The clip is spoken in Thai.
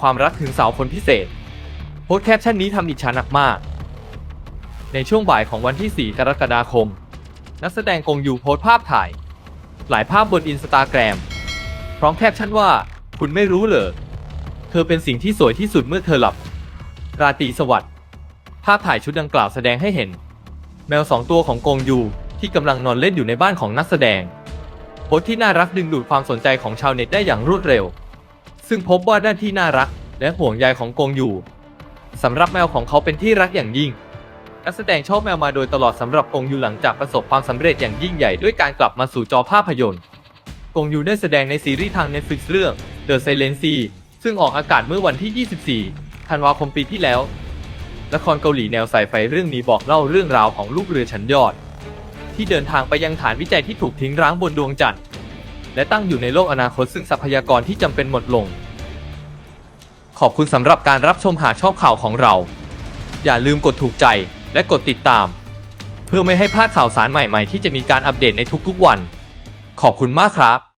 ความรักถึงสาวคนพิเศษโพสแคปชั่นนี้ทำอิจฉาหนักมาก ในช่วงบ่ายของวันที่ 4 กรกฎาคม นักแสดงกงยูโพสภาพถ่าย หลายภาพบนอินสตาแกรมพร้อมแคปชั่นว่า คุณไม่รู้เหรอ เธอเป็นสิ่งที่สวยที่สุดเมื่อเธอหลับ ราตรีสวัสดิ์ภาพถ่ายชุดดังกล่าวแสดงให้เห็น แมวสองตัวของกงยูที่กำลังนอนเล่นอยู่ในบ้านของนักแสดงโพสที่น่ารักดึงดูดความสนใจของชาวเน็ตได้อย่างรวดเร็ว ซึ่งพบว่าด้านที่น่ารัก และห่วงใยของกงอยู่สำหรับแมวของเขาเป็นที่รักอย่างยิ่ง นักแสดงชอบแมวมาโดยตลอดสำหรับกงยูหลังจากประสบความสำเร็จอย่างยิ่งใหญ่ด้วยการกลับมาสู่จอภาพยนตร์ กงยูได้แสดงในซีรีส์ทาง Netflix เรื่อง The Silent Sea ซึ่งออกอากาศเมื่อวันที่ 24 ธันวาคมปีที่แล้ว ละครเกาหลีแนวไซไฟเรื่องนี้บอกเล่าเรื่องราวของลูกเรือชั้นยอด ที่เดินทางไปยังฐานวิจัยที่ถูกทิ้งร้างบนดวงจันทร์ และตั้งอยู่ในโลกอนาคตซึ่งทรัพยากรที่จำเป็นหมดลง ขอบคุณสำหรับการรับชมหาชอบข่าวของเรา อย่าลืมกดถูกใจและกดติดตาม เพื่อไม่ให้พลาดข่าวสารใหม่ๆ ที่จะมีการอัปเดตในทุกๆวัน ขอบคุณมากครับ